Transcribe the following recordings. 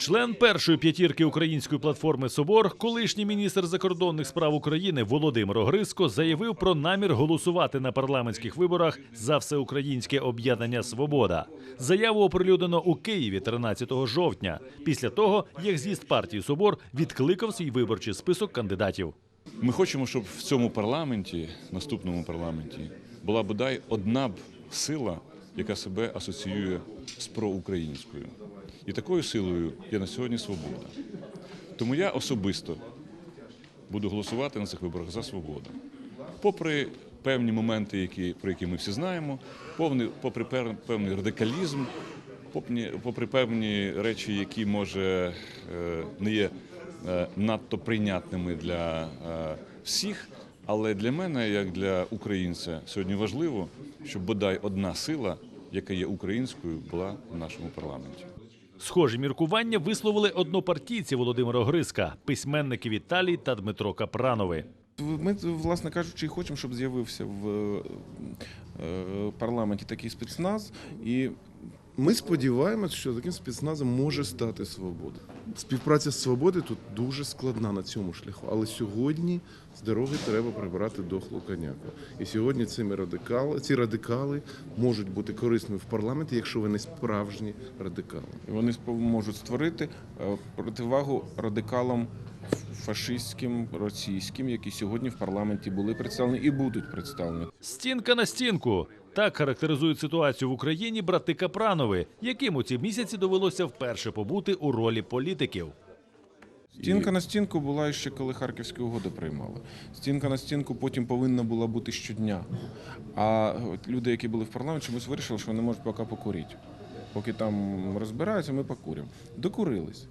Член першої п'ятірки української платформи Собор, колишній міністр закордонних справ України Володимир Огриско заявив про намір голосувати на парламентських виборах за всеукраїнське об'єднання Свобода. Заяву оприлюднено у Києві 13 жовтня, після того як з'їзд партії Собор відкликав свій виборчий список кандидатів. Ми хочемо, щоб в цьому парламенті, наступному парламенті, була бодай одна б сила, яка себе асоціює з проукраїнською. І такою силою є на сьогодні свобода. Тому я особисто буду голосувати на цих виборах за свободу. Попри певні моменти, які, про які ми всі знаємо, повний, попри певний радикалізм, попри певні речі, які може е, не є е, надто прийнятними для е, всіх. Але для мене, як для українця, сьогодні важливо, щоб бодай одна сила, яка є українською, була в нашому парламенті. Схожі міркування висловили однопартійці Володимира Гриска, письменники Віталій та Дмитро Капранови. Ми, власне кажучи, і хочемо, щоб з'явився в е, парламенті такий спецназ. І Ми сподіваємося, що таким спецназом може стати свобода. Співпраця з свободи тут дуже складна на цьому шляху. Але сьогодні з дороги треба прибирати дохлу коняку. І сьогодні цими радикали, ці радикали можуть бути корисними в парламенті, якщо вони справжні радикали. вони можуть створити е, противагу радикалам фашистським, російським, які сьогодні в парламенті були представлені і будуть представлені. Стінка на стінку. Так характеризують ситуацію в Україні брати Капранови, яким у ці місяці довелося вперше побути у ролі політиків. Стінка на стінку була ще коли Харківську угоду приймали. Стінка на стінку потім повинна була бути щодня. А от люди, які були в парламенті, чомусь вирішили, що вони можуть поки покурити. Поки там розбираються, ми покуримо. Докурились.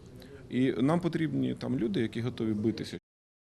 І нам потрібні там люди, які готові битися